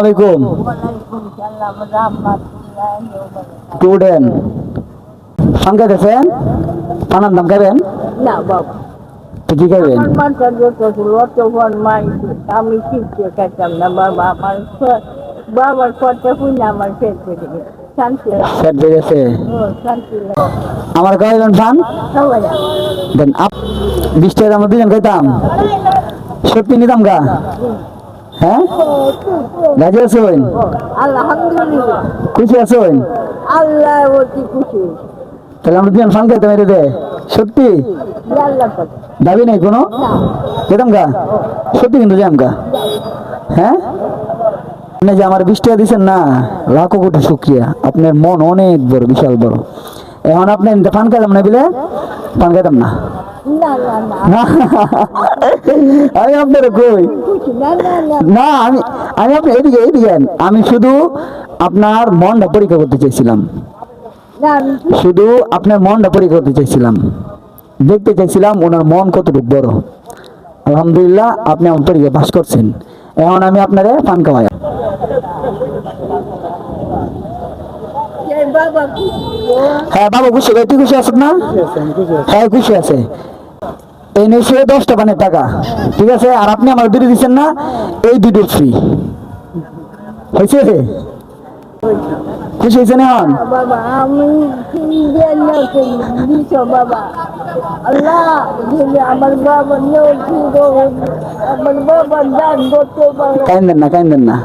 আলাইকুম. স্টুডেন্ট পান খাইতেছেন পানার দাম না বাবা। কি আমার মাথা যত যত ফরমাই আমি কিচ্ছু খাইতাম না বাবা। আমার বাবার কথা শুনে আমার পেট পেটে গেছে। আমার দেন আপ বিশ টাকা আমরা দুজন খাইতাম। সত্যি নিতাম গা? হ্যাঁ? রাজি আছেন? খুশি আছেন? আল্লাহ খুশি। তাহলে আমরা দুজন ফান খাইতাম দে। সত্যি? দাবি নেই কোনো? যেতাম গা? সত্যি কিন্তু যাম গা? হ্যাঁ? আপনি যে আমার বিশ টাকা দিচ্ছেন না লাখো কোটি শুক্রিয়া। আপনার মন অনেক বড় বিশাল বড়। এখন আপনি পান খাইতাম না বিলে? পান খাইতাম না। না না না। আমি আপনার কই? না আমি আমি আপনি এদিকে এদিকে আমি শুধু আপনার মনটা পরীক্ষা করতে চাইছিলাম। শুধু আপনার মনটা পরীক্ষা করতে চাইছিলাম। দেখতে চাইছিলাম ওনার মন কতটুকু বড়। আলহামদুলিল্লাহ আপনি আমার পরীক্ষা পাস করছেন। এখন আমি আপনারে পান খাওয়াই। হ্যাঁ বাবা খুশি তুই খুশি আছিস না? হ্যাঁ খুশি আছে। এই নিশ্চয় দশটা পানের টাকা ঠিক আছে? আর আপনি আমার দুটো দিচ্ছেন না এই দুটো ফ্রি হয়েছে? খুশি হয়েছে না এখন কাইন্দেন না কাইন্দেন না।